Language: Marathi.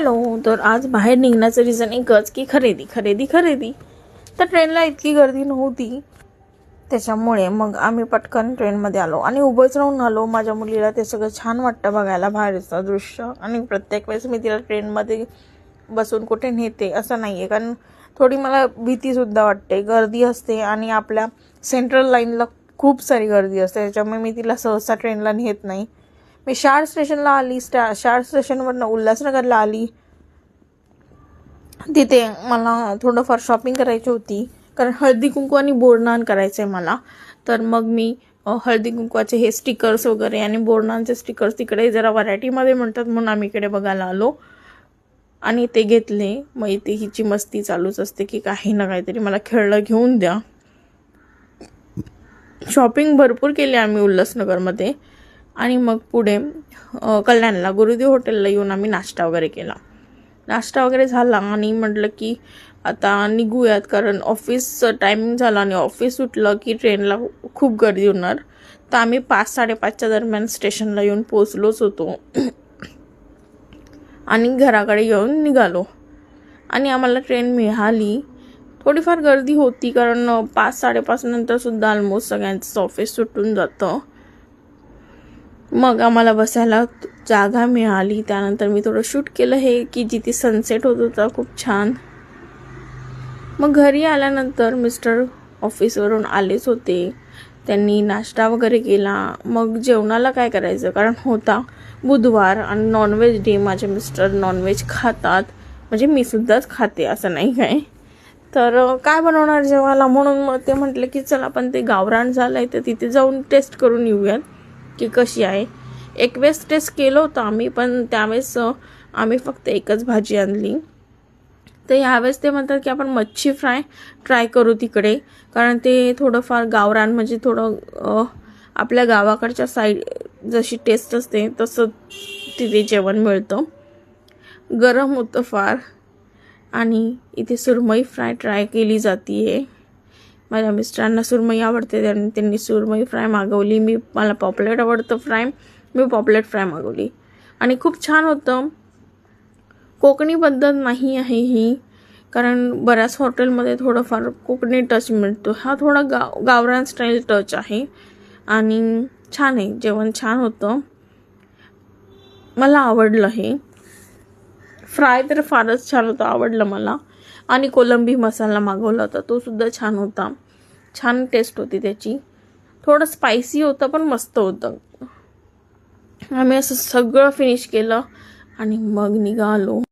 हॅलो तर आज बाहेर निघण्याचं रिझन एकच की खरेदी खरेदी खरेदी. तर ट्रेनला इतकी गर्दी नव्हती. त्याच्यामुळे मग आम्ही पटकन ट्रेनमध्ये आलो आणि उभंच राहून आलो. माझ्या मुलीला ते सगळं छान वाटतं बघायला बाहेरचं दृश्य. आणि प्रत्येक वेळेस मी तिला ट्रेनमध्ये बसून कुठे नेते असं नाही आहे कारण थोडी मला भीतीसुद्धा वाटते. गर्दी असते आणि आपल्या सेंट्रल लाईनला खूप सारी गर्दी असते. त्याच्यामुळे मी तिला सहसा ट्रेनला नेत नाही. मी शार स्टेशनला आली स्टा शार स्टेशनवरनं उल्हासनगरला आली. तिथे मला थोडंफार शॉपिंग करायची होती. कारण हळदी कुंकू आणि बोरनान करायचं आहे मला. तर मग मी हळदी कुंकवाचे हे स्टिकर्स वगैरे आणि बोरनांचे स्टिकर्स तिकडे जरा व्हरायटीमध्ये म्हणतात म्हणून आम्ही इकडे बघायला आलो. आणि ते घेतले. मग इथे हिची मस्ती चालूच असते की काही ना काहीतरी मला खेळलं घेऊन द्या. शॉपिंग भरपूर केली आम्ही उल्हासनगरमध्ये. आणि मग पुढे कल्याणला गुरुदेव हॉटेलला येऊन आम्ही नाश्ता वगैरे केला. नाश्ता वगैरे झाला आणि म्हटलं की आता निघूयात कारण ऑफिसचं टायमिंग झालं आणि ऑफिस सुटलं की ट्रेनला खूप गर्दी होणार. तर आम्ही पाच साडेपाचच्या दरम्यान स्टेशनला येऊन पोचलोच होतो. आणि घराकडे येऊन निघालो. आणि आम्हाला ट्रेन मिळाली. थोडीफार गर्दी होती कारण पाच साडेपाच सुद्धा ऑलमोस्ट सगळ्यांचं ऑफिस सुटून जातं. मग आम्हाला बसायला जागा मिळाली. त्यानंतर मी थोडं शूट केलं हे की जिथे सनसेट होत होता खूप छान. मग घरी आल्यानंतर मिस्टर ऑफिसवरून आलेच होते. त्यांनी नाश्ता वगैरे केला. मग जेवणाला काय करायचं? कारण होता बुधवार आणि नॉनव्हेज डे माझे मिस्टर नॉनव्हेज खातात. म्हणजे मी सुद्धाच खाते असं नाही काय? तर काय बनवणार जेवायला? म्हणून मग ते म्हटलं की चल आपण ते गावरान झालं आहे तर तिथे जाऊन टेस्ट करून येऊयात. की कशी आहे. एक वेळेस टेस्ट केलं होतं आम्ही पण त्यावेळेस आम्ही फक्त एकच भाजी आणली. तर ह्यावेळेस ते म्हणतात की आपण मच्छी फ्राय ट्राय करू तिकडे कारण ते थोडंफार गावरान म्हणजे थोडं आपल्या गावाकडच्या साईड जशी टेस्ट असते तसं तिथे जेवण मिळतं. गरम होतं फार. आणि इथे सुरमई फ्राय ट्राय केली जाते माझ्या मिस्टरांना सुरमई आवडते त्यांनी त्यांनी सुरमई फ्राय मागवली. मी मला पॉपलेट आवडतं फ्राय. मी पॉपलेट फ्राय मागवली. आणि खूप छान होतं. कोकणी पद्धत नाही आहे ही कारण बऱ्याच हॉटेलमध्ये थोडंफार कोकणी टच मिळतो. हा थोडा गाव गावरान स्टाईल टच आहे. आणि छान आहे. जेवण छान होतं. मला आवडलं हे. फ्राय तर फारच छान होतं आवडलं मला. आणि कोलंबी मसाला मागवला होता तो सुद्धा छान होता. छान टेस्ट होती त्याची. थोडं स्पायसी होतं पण मस्त होतं. आम्ही असं सगळं फिनिश केलं आणि मग निघालो.